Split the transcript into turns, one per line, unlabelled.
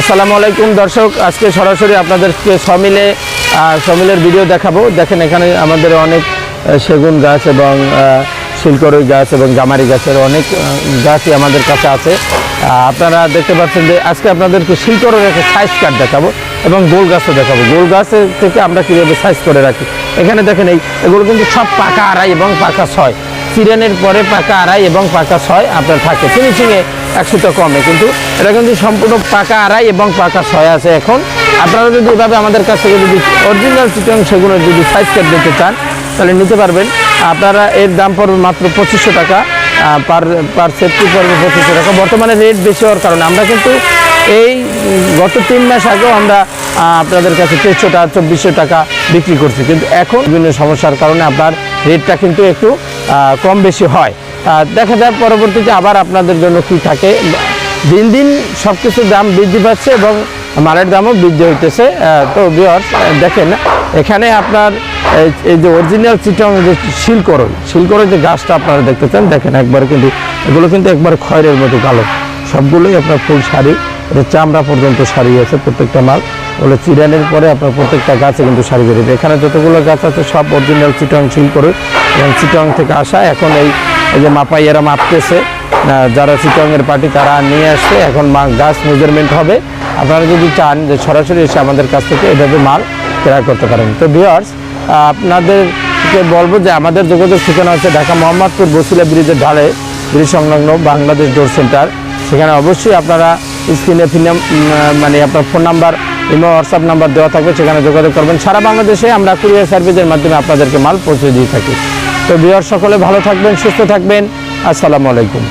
আসসালামু আলাইকুম দর্শক, আজকে সরাসরি আপনাদেরকে সমিলে সমিলের ভিডিও দেখাবো। দেখেন এখানে আমাদের অনেক সেগুন গাছ এবং শিলকরই গাছ এবং জামারি গাছের অনেক গাছই আমাদের কাছে আছে। আপনারা দেখতে পাচ্ছেন যে আজকে আপনাদেরকে শিলকরের একটা সাইজ কাট দেখাবো এবং গোল গাছও দেখাবো। গোল গাছের থেকে আমরা কীভাবে সাইজ করে রাখি? এখানে দেখেন এই, এগুলো কিন্তু সব পাকা আড়াই এবং পাকা ছয়। সিরেনের পরে পাকা আড়াই এবং পাকা ছয় আপনার থাকে। ফিনিশিংয়ে একশোটা কমে, কিন্তু এটা কিন্তু সম্পূর্ণ পাকা আড়াই এবং পাকা ছয় আছে এখন। আপনারা যদি এভাবে আমাদের কাছ থেকে যদি অরিজিনাল চিটং সেগুলোর যদি সাইজ কাট দিতে চান, তাহলে নিতে পারবেন। আপনারা এর দাম পড়বে মাত্র পঁচিশশো টাকা পার পার সেফটি পড়বে পঁচিশশো টাকা। বর্তমানে রেট বেশি হওয়ার কারণে আমরা কিন্তু এই গত তিন মাস আগেও আমরা আপনাদের কাছে তেইশশো টাকা চব্বিশশো টাকা বিক্রি করছি। কিন্তু এখন বিভিন্ন সমস্যার কারণে আপনার রেটটা কিন্তু একটু কম বেশি হয়। দেখা যাক পরবর্তীতে আবার আপনাদের জন্য কি থাকে। দিন দিন সব কিছুর দাম বৃদ্ধি পাচ্ছে এবং মালের দামও বৃদ্ধি হইতেছে। তো ভিউয়ার্স দেখেন, এখানে আপনার এই- যে অরিজিনাল চিটং যে শিলকরই শিলকরই যে গাছটা আপনারা দেখতেছেন, দেখেন একবার কিন্তু, এগুলো কিন্তু একবার খয়ের মতো কালো। সবগুলোই আপনার ফুল শাড়ি এটা চামড়া পর্যন্ত শাড়ি আছে প্রত্যেকটা মাল। ওগুলো চিরানের পরে আপনার প্রত্যেকটা গাছে কিন্তু শাড়ি বেরোবে এখানে যতগুলো গাছ আছে, সব অরিজিনাল চিটং শিল করে এবং চিটং থেকে আসা। এখন এই এই যে মাপাই মাপাইয়েরা মাপতেছে যারা চিটংয়ের পার্টি তারা নিয়ে আসছে। এখন গাছ মেজারমেন্ট হবে। আপনারা যদি চান যে সরাসরি এসে আমাদের কাছ থেকে এভাবে মাল ক্রয় করতে পারেন। তো ভিওয়ার্স আপনাদেরকে বলব যে আমাদের যোগাযোগ ঠিকানা হচ্ছে ঢাকা মোহাম্মদপুর বসিলা ব্রিজের ঢালে ব্রিজ সংলগ্ন বাংলাদেশ ডোর সেন্টার। সেখানে অবশ্যই আপনারা স্ক্রিনে ফিল্ম মানে আপনার phone number imo WhatsApp number দেওয়া থাকবে। সেখানে যোগাযোগ করবেন। সারা বাংলাদেশে আমরা কুরিয়ার সার্ভিসের মাধ্যমে আপনাদেরকে মাল পৌঁছে দিয়ে থাকি। তো বিহার সকলে ভালো থাকবেন সুস্থ থাকবেন। আসসালামু আলাইকুম।